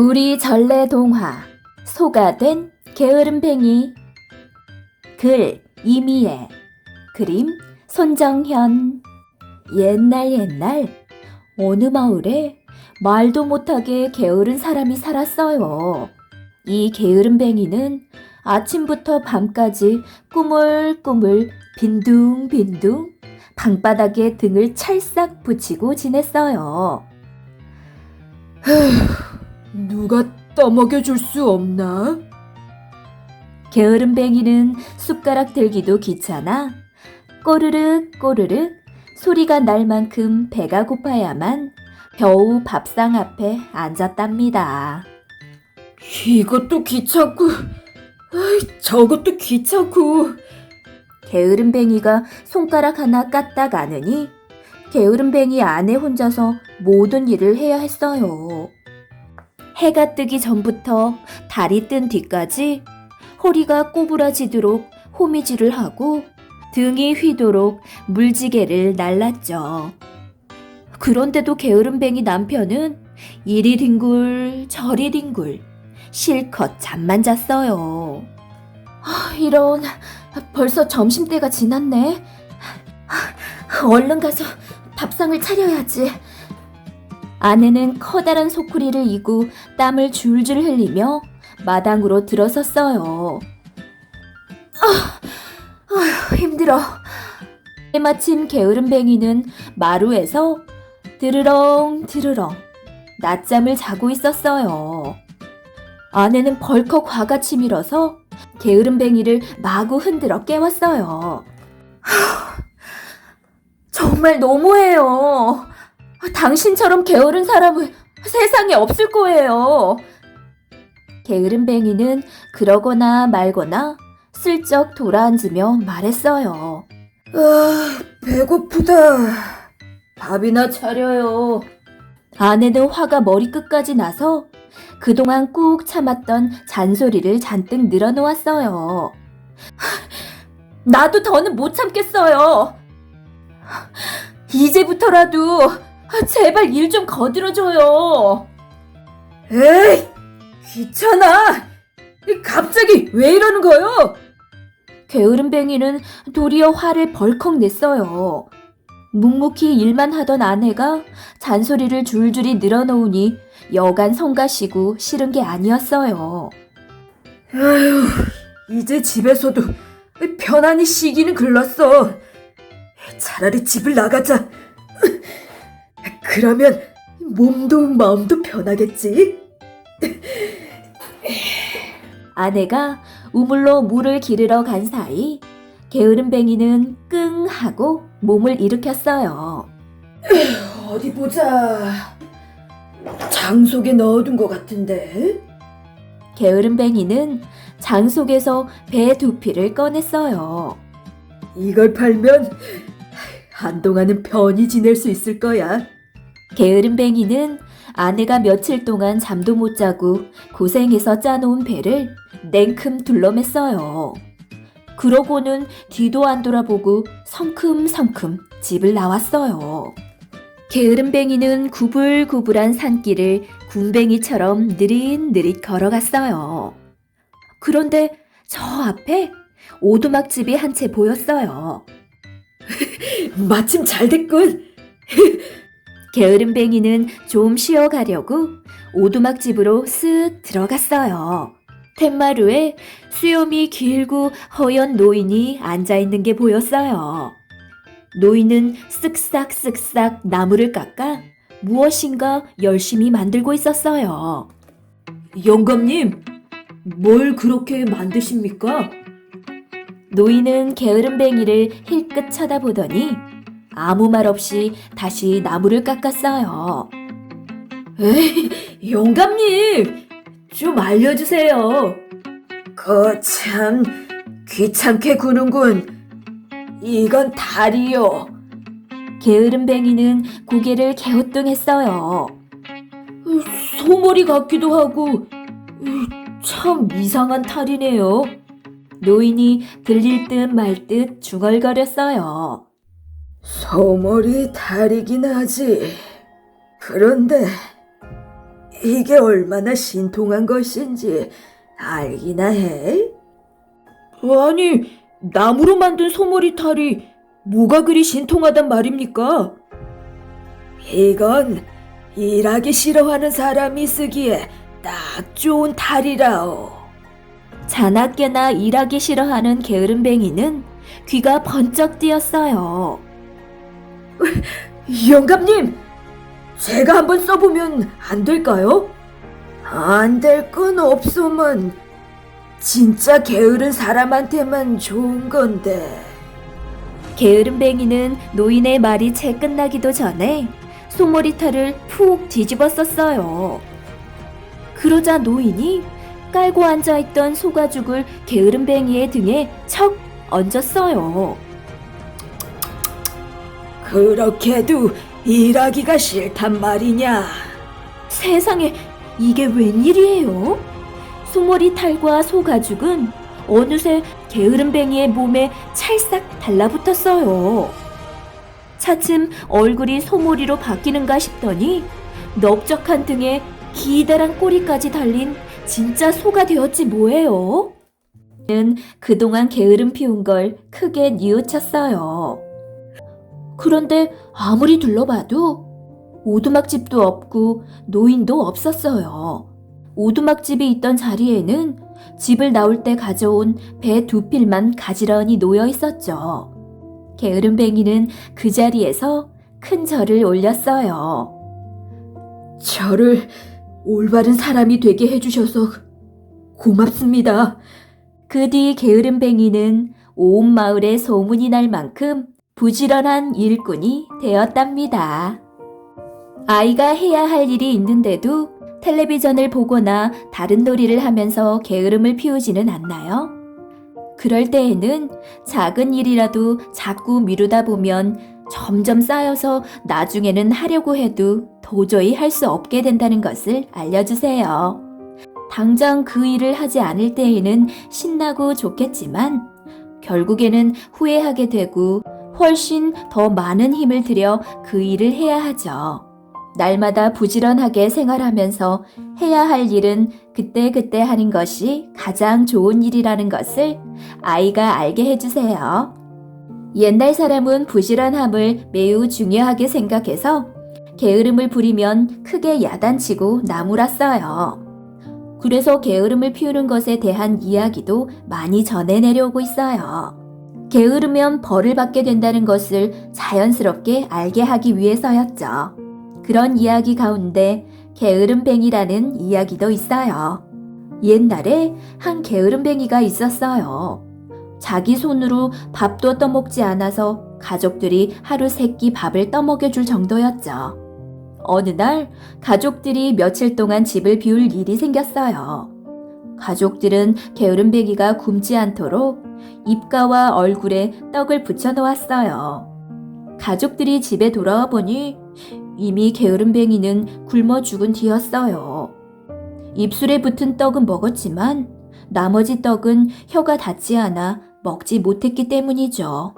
우리 전래 동화 소가 된 게으름뱅이 글 이미애 그림 손정현 옛날 옛날 어느 마을에 말도 못하게 게으른 사람이 살았어요. 이 게으름뱅이는 아침부터 밤까지 꾸물꾸물 빈둥빈둥 방바닥에 등을 찰싹 붙이고 지냈어요. 누가 떠먹여 줄 수 없나? 게으름뱅이는 숟가락 들기도 귀찮아 꼬르륵 꼬르륵 소리가 날 만큼 배가 고파야만 겨우 밥상 앞에 앉았답니다. 이것도 귀찮고, 아이, 저것도 귀찮고. 게으름뱅이가 손가락 하나 까딱 안으니 게으름뱅이 아내 혼자서 모든 일을 해야 했어요. 해가 뜨기 전부터 달이 뜬 뒤까지 허리가 꼬부라지도록 호미질을 하고 등이 휘도록 물지개를 날랐죠. 그런데도 게으름뱅이 남편은 이리 뒹굴 저리 뒹굴 실컷 잠만 잤어요. 아, 이런 벌써 점심때가 지났네. 얼른 가서 밥상을 차려야지. 아내는 커다란 소쿠리를 이고 땀을 줄줄 흘리며 마당으로 들어섰어요. 아, 아휴, 힘들어. 마침 게으름뱅이는 마루에서 드르렁 드르렁 낮잠을 자고 있었어요. 아내는 벌컥 화가 치밀어서 게으름뱅이를 마구 흔들어 깨웠어요. 정말 너무해요. 당신처럼 게으른 사람은 세상에 없을 거예요. 게으름뱅이는 그러거나 말거나 슬쩍 돌아앉으며 말했어요. 아, 배고프다. 밥이나 차려요. 아내는 화가 머리끝까지 나서 그동안 꾹 참았던 잔소리를 잔뜩 늘어놓았어요. 나도 더는 못 참겠어요. 이제부터라도 제발 일 좀 거들어줘요. 에이, 귀찮아. 갑자기 왜 이러는 거요? 게으름뱅이는 도리어 화를 벌컥 냈어요. 묵묵히 일만 하던 아내가 잔소리를 줄줄이 늘어놓으니 여간 성가시고 싫은 게 아니었어요. 아휴, 이제 집에서도 편안히 쉬기는 글렀어. 차라리 집을 나가자. 그러면 몸도 마음도 편하겠지? 아내가 우물로 물을 기르러 간 사이 게으름뱅이는 끙 하고 몸을 일으켰어요. 어디 보자. 장 속에 넣어둔 것 같은데? 게으름뱅이는 장 속에서 배 두피를 꺼냈어요. 이걸 팔면 한동안은 편히 지낼 수 있을 거야. 게으름뱅이는 아내가 며칠 동안 잠도 못 자고 고생해서 짜놓은 배를 냉큼 둘러맸어요. 그러고는 뒤도 안 돌아보고 성큼성큼 집을 나왔어요. 게으름뱅이는 구불구불한 산길을 군뱅이처럼 느릿느릿 걸어갔어요. 그런데 저 앞에 오두막집이 한 채 보였어요. 마침 잘 됐군. 게으름뱅이는 좀 쉬어가려고 오두막 집으로 쓱 들어갔어요. 툇마루에 수염이 길고 허연 노인이 앉아있는 게 보였어요. 노인은 쓱싹쓱싹 나무를 깎아 무엇인가 열심히 만들고 있었어요. 영감님, 뭘 그렇게 만드십니까? 노인은 게으름뱅이를 힐끗 쳐다보더니 아무 말 없이 다시 나무를 깎았어요. 에이, 영감님, 좀 알려주세요. 거참 귀찮게 구는군. 이건 다리요. 게으름뱅이는 고개를 갸우뚱했어요. 소머리 같기도 하고 참 이상한 탈이네요. 노인이 들릴 듯 말 듯 중얼거렸어요. 소머리 다리긴 하지. 그런데 이게 얼마나 신통한 것인지 알기나 해? 아니, 나무로 만든 소머리 탈이 뭐가 그리 신통하단 말입니까? 이건 일하기 싫어하는 사람이 쓰기에 딱 좋은 탈이라오. 자나깨나 일하기 싫어하는 게으름뱅이는 귀가 번쩍 뜨였어요. 영감님, 제가 한번 써보면 안 될까요? 안 될 건 없소만 진짜 게으른 사람한테만 좋은 건데. 게으름뱅이는 노인의 말이 채 끝나기도 전에 소머리탈을 푹 뒤집어 썼어요. 그러자 노인이 깔고 앉아있던 소가죽을 게으름뱅이의 등에 척 얹었어요. 그렇게도 일하기가 싫단 말이냐? 세상에 이게 웬일이에요? 소머리 탈과 소가죽은 어느새 게으름뱅이의 몸에 찰싹 달라붙었어요. 차츰 얼굴이 소머리로 바뀌는가 싶더니 넓적한 등에 기다란 꼬리까지 달린 진짜 소가 되었지 뭐예요? 는 그동안 게으름 피운 걸 크게 뉘우쳤어요. 그런데 아무리 둘러봐도 오두막집도 없고 노인도 없었어요. 오두막집이 있던 자리에는 집을 나올 때 가져온 배 두 필만 가지런히 놓여 있었죠. 게으름뱅이는 그 자리에서 큰 절을 올렸어요. 저를 올바른 사람이 되게 해주셔서 고맙습니다. 그 뒤 게으름뱅이는 온 마을에 소문이 날 만큼 부지런한 일꾼이 되었답니다. 아이가 해야 할 일이 있는데도 텔레비전을 보거나 다른 놀이를 하면서 게으름을 피우지는 않나요? 그럴 때에는 작은 일이라도 자꾸 미루다 보면 점점 쌓여서 나중에는 하려고 해도 도저히 할 수 없게 된다는 것을 알려주세요. 당장 그 일을 하지 않을 때에는 신나고 좋겠지만 결국에는 후회하게 되고 훨씬 더 많은 힘을 들여 그 일을 해야 하죠. 날마다 부지런하게 생활하면서 해야 할 일은 그때그때 하는 것이 가장 좋은 일이라는 것을 아이가 알게 해주세요. 옛날 사람은 부지런함을 매우 중요하게 생각해서 게으름을 부리면 크게 야단치고 나무랐어요. 그래서 게으름을 피우는 것에 대한 이야기도 많이 전해내려오고 있어요. 게으르면 벌을 받게 된다는 것을 자연스럽게 알게 하기 위해서였죠. 그런 이야기 가운데 게으름뱅이라는 이야기도 있어요. 옛날에 한 게으름뱅이가 있었어요. 자기 손으로 밥도 떠먹지 않아서 가족들이 하루 세 끼 밥을 떠먹여 줄 정도였죠. 어느 날 가족들이 며칠 동안 집을 비울 일이 생겼어요. 가족들은 게으름뱅이가 굶지 않도록 입가와 얼굴에 떡을 붙여 놓았어요. 가족들이 집에 돌아와 보니 이미 게으름뱅이는 굶어 죽은 뒤였어요. 입술에 붙은 떡은 먹었지만 나머지 떡은 혀가 닿지 않아 먹지 못했기 때문이죠.